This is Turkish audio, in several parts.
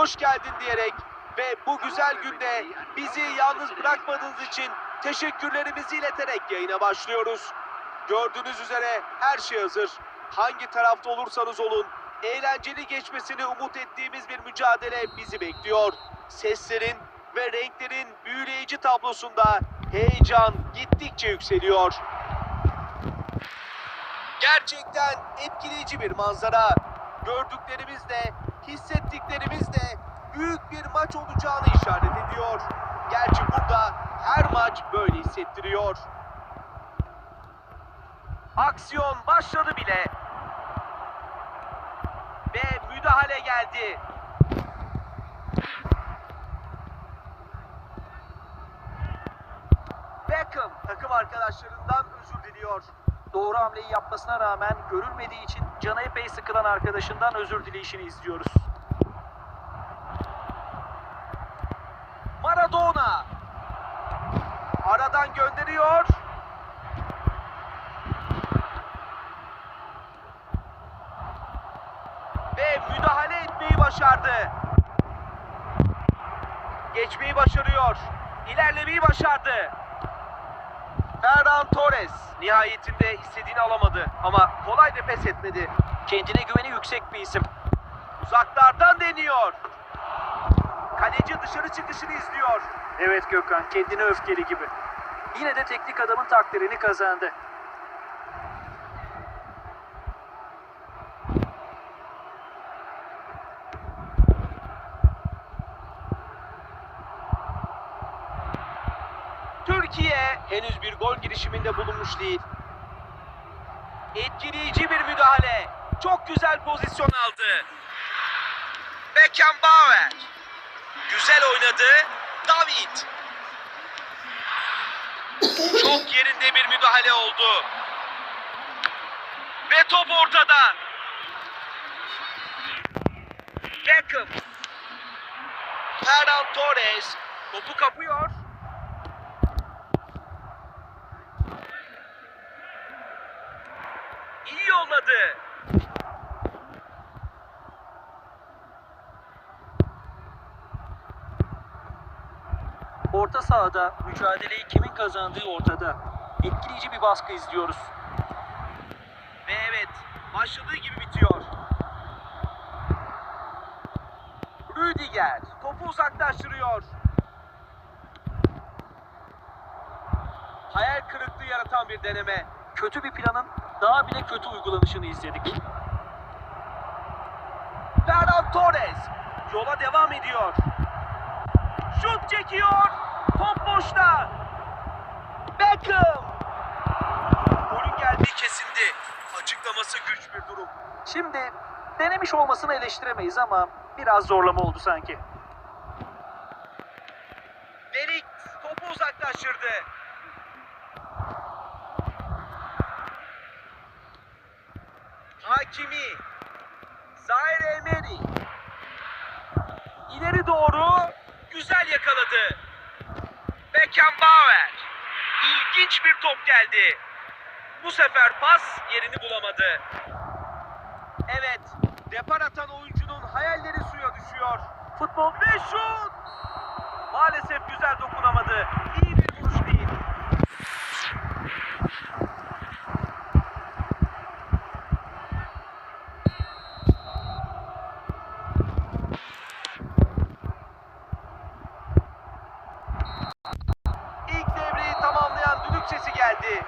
hoş geldin diyerek ve bu güzel günde bizi yalnız bırakmadığınız için teşekkürlerimizi ileterek yayına başlıyoruz. Gördüğünüz üzere her şey hazır. Hangi tarafta olursanız olun eğlenceli geçmesini umut ettiğimiz bir mücadele bizi bekliyor. Seslerin ve renklerin büyüleyici tablosunda heyecan gittikçe yükseliyor. Gerçekten etkileyici bir manzara. Gördüklerimizle, hissettiklerimizle büyük bir maç olacağını işaret ediyor. Gerçi burada her maç böyle hissettiriyor. Aksiyon başladı bile. Ve müdahale geldi. Beckham takım arkadaşlarından özür diliyor. Doğru hamleyi yapmasına rağmen görülmediği için canı epey sıkılan arkadaşından özür dileyişini izliyoruz. Maradona. Aradan gönderiyor. Ve müdahale etmeyi başardı. Geçmeyi başarıyor. İlerlemeyi başardı. Ferran Torres nihayetinde istediğini alamadı ama kolay da pes etmedi. Kendine güveni yüksek bir isim. Uzaklardan deniyor. Kaleci dışarı çıkışını izliyor. Evet Gökhan, kendine öfkeli gibi. Yine de teknik adamın takdirini kazandı. Türkiye bir gol girişiminde bulunmuş değil. Etkileyici bir müdahale. Çok güzel pozisyon aldı. Beckenbauer. Güzel oynadı. David. Çok yerinde bir müdahale oldu. Ve top ortada. Beckham. Ferran Torres topu kapıyor. İyi yolladı. Orta sahada mücadeleyi kimin kazandığı ortada. Etkileyici bir baskı izliyoruz. Ve evet, başladığı gibi bitiyor. Rüdiger topu uzaklaştırıyor. Hayal kırıklığı yaratan bir deneme. Kötü bir planın daha bile kötü uygulanışını izledik. Ferran Torres yola devam ediyor. Şut çekiyor. Top boşta. Beckham. Golün geldiği kesindi. Açıklaması güç bir durum. Şimdi denemiş olmasını eleştiremeyiz ama biraz zorlama oldu sanki. Delik topu uzaklaştırdı. Hakimi. Zaire Emery. İleri doğru güzel yakaladı. Beckenbauer. İlginç bir top geldi. Bu sefer pas yerini bulamadı. Evet, depar atan oyuncunun hayalleri suya düşüyor. Futbol Ve şut! Maalesef güzel dokunamadı. İyi bir vuruş değil. İlk devreyi tamamlayan düdük sesi geldi.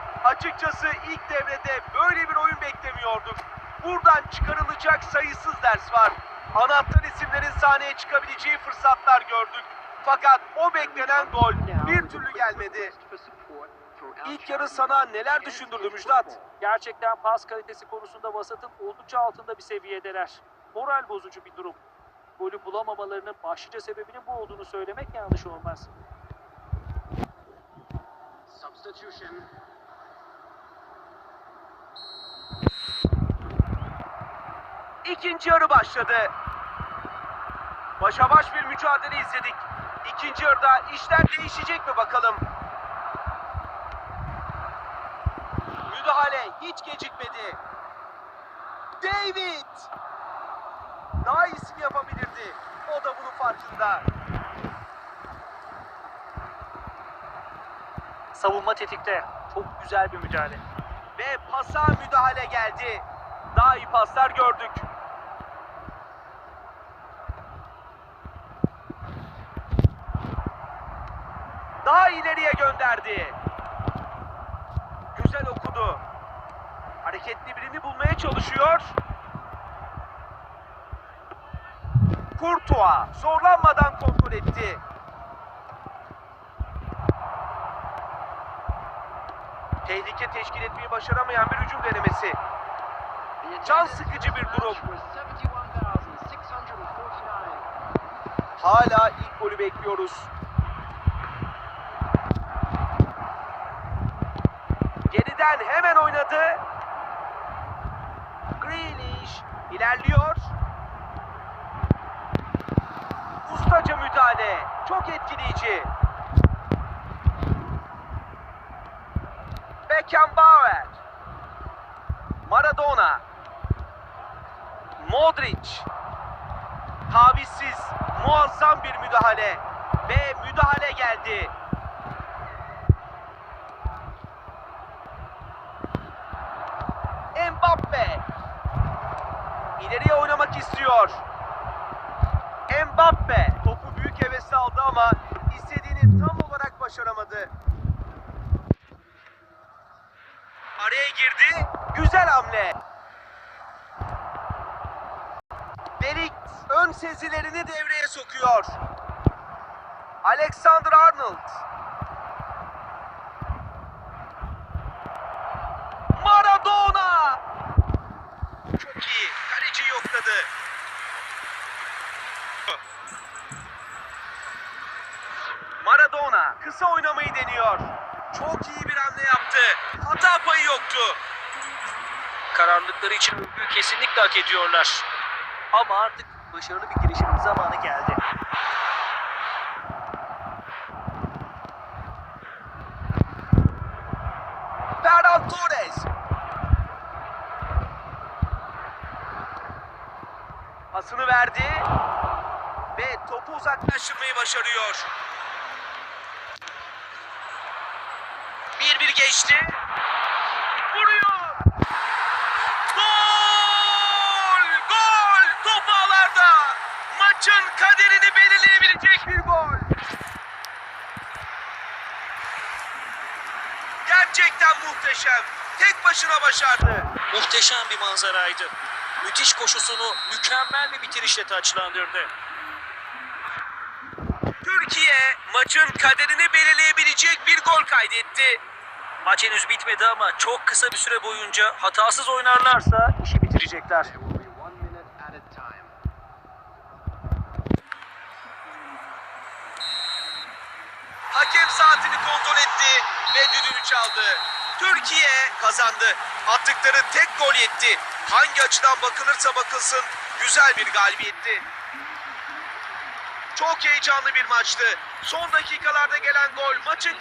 Açıkçası ilk devrede böyle bir oyun beklemiyorduk. Buradan çıkarılacak sayısız ders var. Anahtar isimlerin sahneye çıkabileceği fırsatlar gördük. Fakat o beklenen gol bir türlü gelmedi. İlk yarı sana neler düşündürdü Müjdat? gerçekten pas kalitesi konusunda vasatın oldukça altında bir seviyedeler. Moral bozucu bir durum. Golü bulamamalarının başlıca sebebinin bu olduğunu söylemek yanlış olmaz. Substitution. İkinci yarı başladı. Başa baş bir mücadele izledik. İkinci yarıda işler değişecek mi bakalım? Müdahale hiç gecikmedi. David! Daha iyisini yapabilirdi. O da bunun farkında. Savunma tetikte. Çok güzel bir müdahale. Ve pasa müdahale geldi. Daha iyi paslar gördük. Daha ileriye gönderdi. Güzel okudu. Hareketli birini bulmaya çalışıyor. Kurtuğa zorlanmadan kontrol etti. Tehlike teşkil etmeyi başaramayan bir hücum denemesi. Can sıkıcı bir durum. Hala ilk golü bekliyoruz. Geriden hemen oynadı. Grealish ilerliyor. Ustaca müdahale. Çok etkileyici. Beckenbauer. Maradona. Modric. Tavizsiz muazzam bir müdahale ve müdahale geldi. Mbappe oynamak istiyor. Mbappe topu büyük hevesle aldı ama istediğini tam olarak başaramadı. Araya girdi. Güzel hamle. Delikt ön sezilerini devreye sokuyor. Alexander Arnold. Maradona. Çok iyi. Kaleci yokladı. Maradona kısa oynamayı deniyor. Çok iyi bir hamle yaptı. Hata payı yoktu. Kararlılıkları için övgüyü kesinlikle hak ediyorlar. Ama artık başarılı bir girişimin zamanı geldi. Ferran Torres. Pasını verdi ve topu uzaklaştırmayı başarıyor. 1-1 geçti. Vuruyor. Gol! Gol! Top ağlarda. Maçın kaderini belirleyebilecek bir gol. Gerçekten muhteşem. Tek başına başardı. Muhteşem bir manzaraydı. Müthiş koşusunu mükemmel bir bitirişle taçlandırdı. Türkiye maçın kaderini belirleyebilecek bir gol kaydetti. Maç henüz bitmedi ama çok kısa bir süre boyunca hatasız oynarlarsa işi bitirecekler. Hakem saatini kontrol etti ve düdüğünü çaldı. Türkiye kazandı. Attıkları tek gol yetti. Hangi açıdan bakılırsa bakılsın güzel bir galibiyetti. Çok heyecanlı bir maçtı. Son dakikalarda gelen gol maçın